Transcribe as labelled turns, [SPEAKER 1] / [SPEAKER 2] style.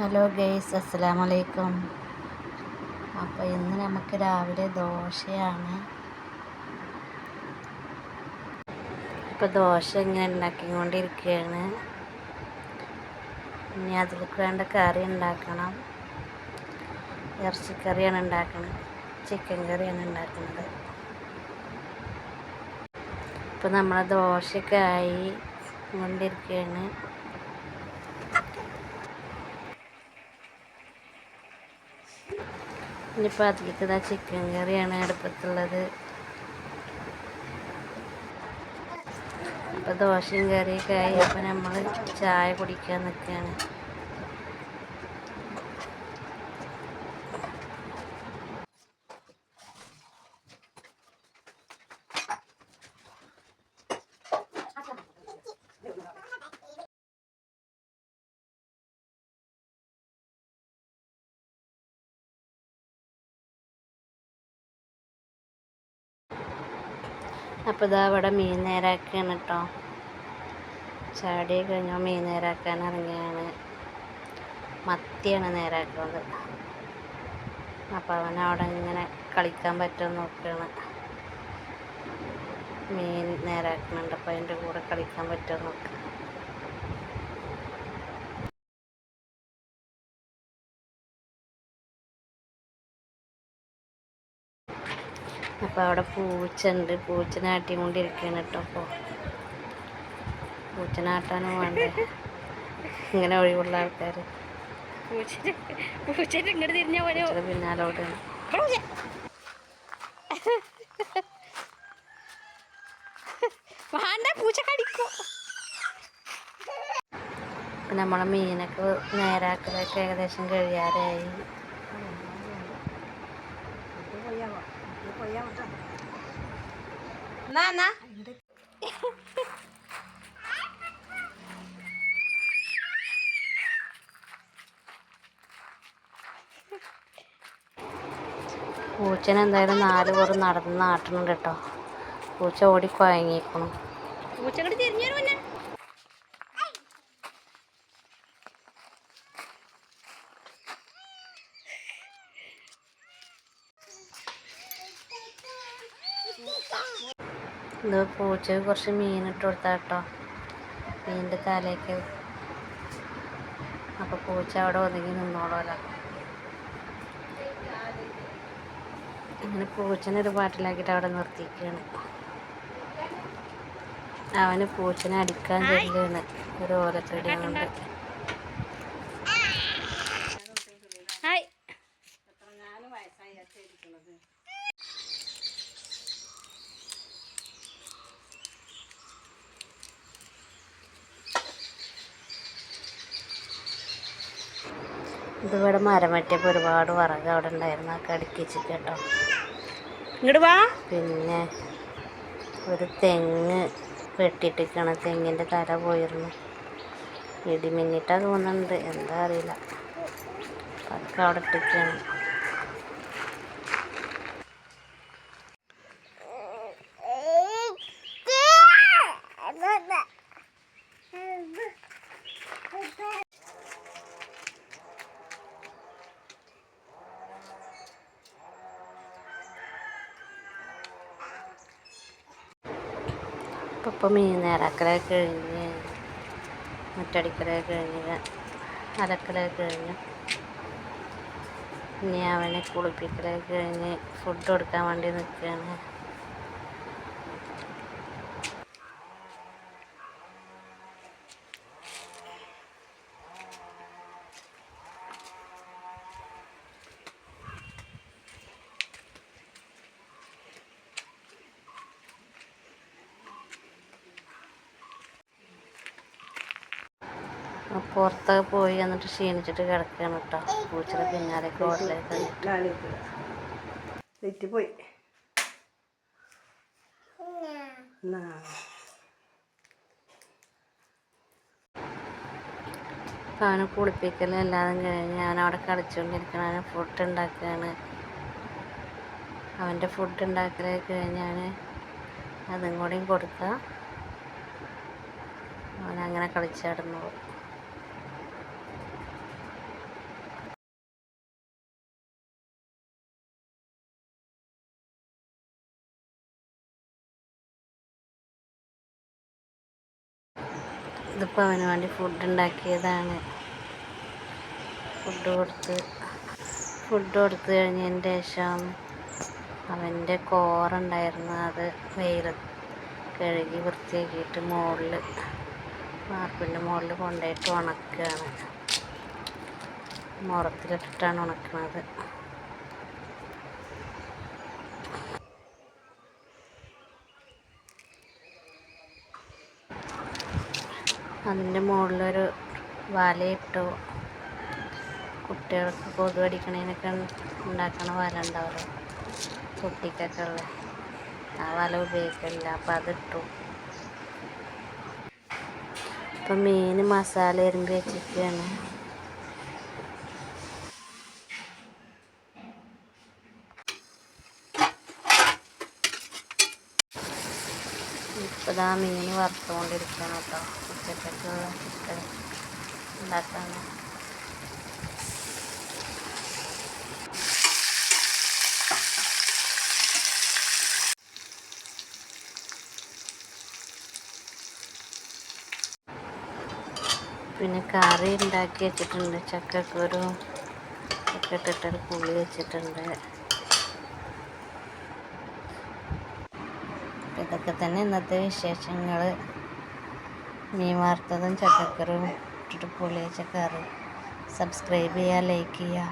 [SPEAKER 1] Hello guys അസ്സലാമലൈക്കും. അപ്പോൾ ഇന്ന് നമുക്ക് രാവിലെ ദോശയാണ്. ഇപ്പോൾ ദോശ ഇങ്ങനെ ഉണ്ടാക്കിക്കൊണ്ടിരിക്കുകയാണ്. ഇനി അതിലേക്ക് വേണ്ട കറി ഉണ്ടാക്കണം. ഇറച്ചിക്കറിയാണ് ഉണ്ടാക്കുന്നത് ചിക്കൻ കറിയാണ് ഉണ്ടാക്കുന്നത്. ഇപ്പോൾ നമ്മളെ ദോശക്കായി കൊണ്ടിരിക്കുകയാണ്. ഇനിയിപ്പോൾ അതിലേക്ക് ഇതാ ചിക്കൻ കറിയാണ് അടുപ്പത്തുള്ളത്. അപ്പോൾ ദോശയും കറിയൊക്കെ ആയി. അപ്പോൾ നമ്മൾ ചായ കുടിക്കാൻ നിൽക്കുകയാണ് അപ്പോൾ ഇതാ ഇവിടെ മീൻ നേരാക്കുകയാണ് കേട്ടോ ചാടി കഴിഞ്ഞ മീൻ നേരാക്കാൻ ഇറങ്ങിയാണ്. മത്തിയാണ് നേരാക്കുന്നത്. അപ്പോൾ അവൻ അവിടെ ഇങ്ങനെ കളിക്കാൻ പറ്റുമെന്ന് നോക്കുകയാണ് മീൻ നേരാക്കുന്നുണ്ട്. അപ്പോൾ അതിന്റെ കൂടെ കളിക്കാൻ പറ്റുമെന്ന് നോക്കുക അപ്പോൾ അവിടെ പൂച്ചുണ്ട്. പൂച്ചനെ ആട്ടിക്കൊണ്ടിരിക്കുകയാണ് കേട്ടോ അപ്പോൾ പൂച്ചനാട്ടാനും വേണ്ടേ? ഇങ്ങനെ ഒഴിവുള്ള ആൾക്കാർ പിന്നാലോട്ട്
[SPEAKER 2] വേണ്ട പൂച്ച കടിക്കോ.
[SPEAKER 1] നമ്മളെ മീനൊക്കെ നേരാക്കലൊക്കെ ഏകദേശം കഴിയാറായി.
[SPEAKER 2] എന്നാ എന്നാ?
[SPEAKER 1] പൂച്ചനെ എന്തായാലും നാല് പുറം നടന്ന് നാട്ടുന്നുണ്ട് കേട്ടോ. പൂച്ച ഓടി കുഴങ്ങിയിരിക്കണം
[SPEAKER 2] പൂച്ച തിരിഞ്ഞു പിന്നെ
[SPEAKER 1] ഇത് പൂച്ച കുറച്ച് മീൻ ഇട്ട് കൊടുത്താ കേട്ടോ. മീനിന്റെ തലയ്ക്ക്. അപ്പോൾ പൂച്ച അവിടെ ഒതുങ്ങി നിന്നോളൂല്ലോ അങ്ങനെ പൂച്ചനെ ഒരു പാട്ടിലാക്കിയിട്ട് അവിടെ നിർത്തിയിരിക്കുകയാണ്. അവന് പൂച്ചനെ അടിക്കാൻ ചെല്ലുകയാണ് ഒരു ഓലത്തടി കൊണ്ട് ഇതിവിടെ മരം വെട്ടിയപ്പോൾ ഒരുപാട് വിറക് അവിടെ ഉണ്ടായിരുന്നു. ആ കടുക്കിച്ച് കേട്ടോ.
[SPEAKER 2] ഇങ്ങോട്ട് വാ.
[SPEAKER 1] പിന്നെ ഒരു തെങ്ങ് വെട്ടിയിട്ടിരിക്കണം തെങ്ങിന്റെ തല പോയിരുന്നു. ഇടിമിന്നിട്ടാ തോന്നുന്നുണ്ട്. എന്താ അറിയില്ല. അതൊക്കെ അവിടെ ഇട്ടിരിക്കുകയാണ് ഇപ്പം മീൻ നേരാക്കലൊക്കെ കഴിഞ്ഞ് മുറ്റടിക്കലൊക്കെ കഴിഞ്ഞ് അലക്കലൊക്കെ കഴിഞ്ഞ് ഇനി അവനെ കുളിപ്പിക്കലൊക്കെ കഴിഞ്ഞ് ഫുഡ് കൊടുക്കാൻ വേണ്ടി നിൽക്കുകയാണ് പുറത്തൊക്കെ പോയി എന്നിട്ട് ക്ഷീണിച്ചിട്ട് കിടക്കുകയാണ് കേട്ടോ. പൂച്ചയുടെ പിന്നാലെ
[SPEAKER 3] കോട്ടിലേക്ക് പോയി
[SPEAKER 1] അപ്പം അവനെ കുളിപ്പിക്കലും എല്ലാതും കഴിഞ്ഞ് ഞാൻ അവിടെ കളിച്ചുകൊണ്ടിരിക്കണം അവന് ഫുഡ് ഉണ്ടാക്കുകയാണ്. അവന്റെ ഫുഡ് ഉണ്ടാക്കലൊക്കെ കഴിഞ്ഞാൽ അതും കൂടിയും കൊടുക്കുക അവനങ്ങനെ കളിച്ചാടുന്നു ഇതിപ്പോൾ അവന് വേണ്ടി ഫുഡ് ഉണ്ടാക്കിയതാണ്. ഫുഡ് കൊടുത്ത്. ഫുഡ് കൊടുത്ത് കഴിഞ്ഞതിന് ശേഷം അവന്റെ കോറുണ്ടായിരുന്നു അത് വെയിൽ കഴുകി വൃത്തിയാക്കിയിട്ട് മുകളിൽ വാർപ്പിന്റെ മുകളിൽ കൊണ്ടുപോയിട്ട് ഉണക്കുകയാണ് മുറത്തിലിട്ടിട്ടാണ് ഉണക്കുന്നത് അതിന്റെ മുകളിലൊരു വലയിട്ടു കുട്ടികൾക്ക് കൊതു അടിക്കണതിനൊക്കെ ഉണ്ടാക്കണ വല ഉണ്ടാവുമല്ലോ കുട്ടിക്കൊക്കെ ഉള്ള. ആ വല ഉപയോഗിക്കില്ല അപ്പം അതിട്ടു. ഇപ്പം മീൻ മസാല എരുമ്പി വെച്ചിരിക്കുകയാണ് ഇപ്പോൾ ഇതാ മീൻ വറുത്തുകൊണ്ടിരിക്കുകയാണ് കേട്ടോ. ഉച്ചക്കൊക്കെയുള്ള ചിക്കൻ ഉണ്ടാക്കാണ് പിന്നെ കറി ഉണ്ടാക്കി വെച്ചിട്ടുണ്ട്. ചക്കക്കുരു ഒക്കെ ഇട്ടിട്ടൊരു പുളി വെച്ചിട്ടുണ്ട് അപ്പം ഇതൊക്കെ തന്നെ ഇന്നത്തെ വിശേഷങ്ങൾ മീൻ വറുത്തതും ചക്കക്കറും ഇട്ടിട്ട് പൊളിയ വെച്ച കറി സബ്സ്ക്രൈബ് ചെയ്യുക ലൈക്ക് ചെയ്യുക.